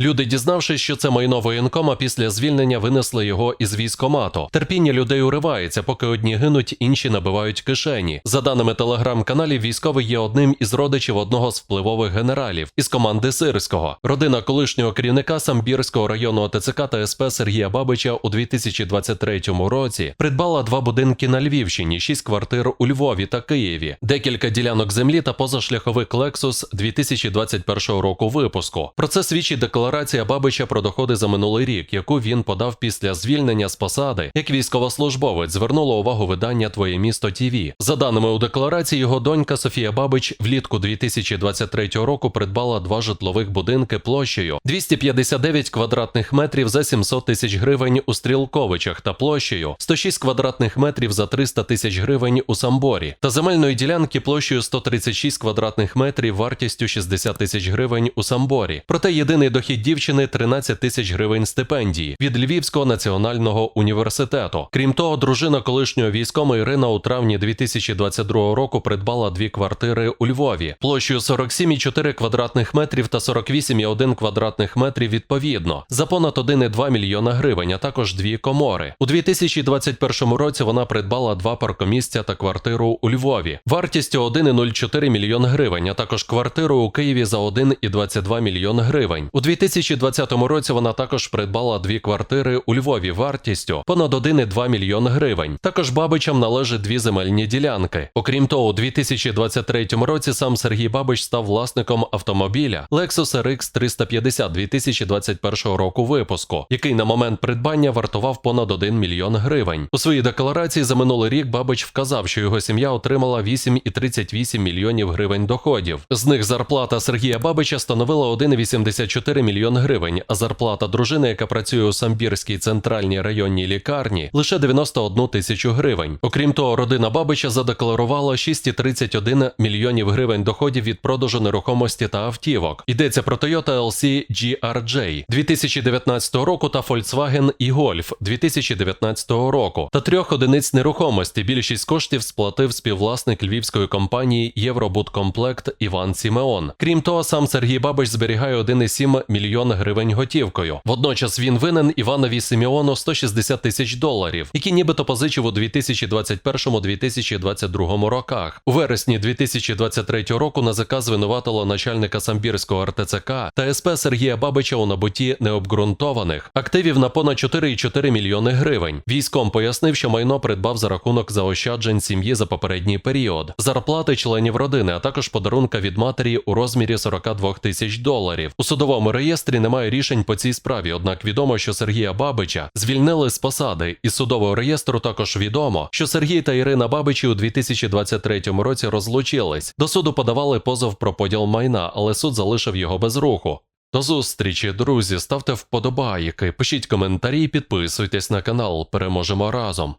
Люди, дізнавшись, що це майно воєнкома, після звільнення винесли його із військомату. Терпіння людей уривається, поки одні гинуть, інші набивають кишені. За даними телеграм-каналів, військовий є одним із родичів одного з впливових генералів із команди Сирського. Родина колишнього керівника Самбірського районного ТЦК та СП Сергія Бабича у 2023 році придбала два будинки на Львівщині, шість квартир у Львові та Києві, декілька ділянок землі та позашляховик Lexus 2021 року випуску. Про це свідчить декларація Бабича про доходи за минулий рік, яку він подав після звільнення з посади як військовослужбовець. Звернуло увагу видання Твоє місто ТІВІ. За даними у декларації, його донька Софія Бабич влітку 2023 року придбала два житлових будинки площею 259 квадратних метрів за 700 тисяч гривень у Стрілковичах та площею 106 квадратних метрів за 300 тисяч гривень у Самборі та земельної ділянки площею 136 квадратних метрів вартістю 60 тисяч гривень у Самборі. Проте єдиний дохід дівчини 13 тисяч гривень стипендії від Львівського національного університету. Крім того, дружина колишнього військома Ірина у травні 2022 року придбала дві квартири у Львові площею 47,4 квадратних метрів та 48,1 квадратних метрів відповідно за понад 1,2 мільйона гривень, а також дві комори. У 2021 році вона придбала два паркомісця та квартиру у Львові вартістю 1,04 мільйон гривень, а також квартиру у Києві за 1,22 мільйон гривень. У 2020 році вона також придбала дві квартири у Львові вартістю понад 1,2 мільйон гривень. Також Бабичам належать дві земельні ділянки. Окрім того, у 2023 році сам Сергій Бабич став власником автомобіля Lexus RX 350 2021 року випуску, який на момент придбання вартував понад 1 мільйон гривень. У своїй декларації за минулий рік Бабич вказав, що його сім'я отримала 8,38 мільйонів гривень доходів. З них зарплата Сергія Бабича становила 1,84 мільйон гривень, а зарплата дружини, яка працює у Самбірській центральній районній лікарні, лише 91 тисячу гривень. Окрім того, родина Бабича задекларувала 6,31 мільйонів гривень доходів від продажу нерухомості та автівок. Йдеться про Toyota LC GRJ 2019 року та Volkswagen і Golf 2019 року та трьох одиниць нерухомості. Більшість коштів сплатив співвласник львівської компанії Євробудкомплект Іван Сімеон. Крім того, сам Сергій Бабич зберігає 1,7 мільйон гривень готівкою. Водночас він винен Іванові Сімеону 160 тисяч доларів, які нібито позичив у 2021-2022 роках. У вересні 2023 року НАЗК звинуватило начальника Самбірського РТЦК та СП Сергія Бабича у набутті необґрунтованих активів на понад 4,4 мільйони гривень. Військом пояснив, що майно придбав за рахунок заощаджень сім'ї за попередній період, зарплати членів родини, а також подарунка від матері у розмірі 42 тисяч доларів. У судовому реєстрі немає рішень по цій справі. Однак відомо, що Сергія Бабича звільнили з посади. Із судового реєстру також відомо, що Сергій та Ірина Бабичі у 2023 році розлучились. До суду подавали позов про поділ майна, але суд залишив його без руху. До зустрічі, друзі. Ставте вподобайки, пишіть коментарі, підписуйтесь на канал. Переможемо разом.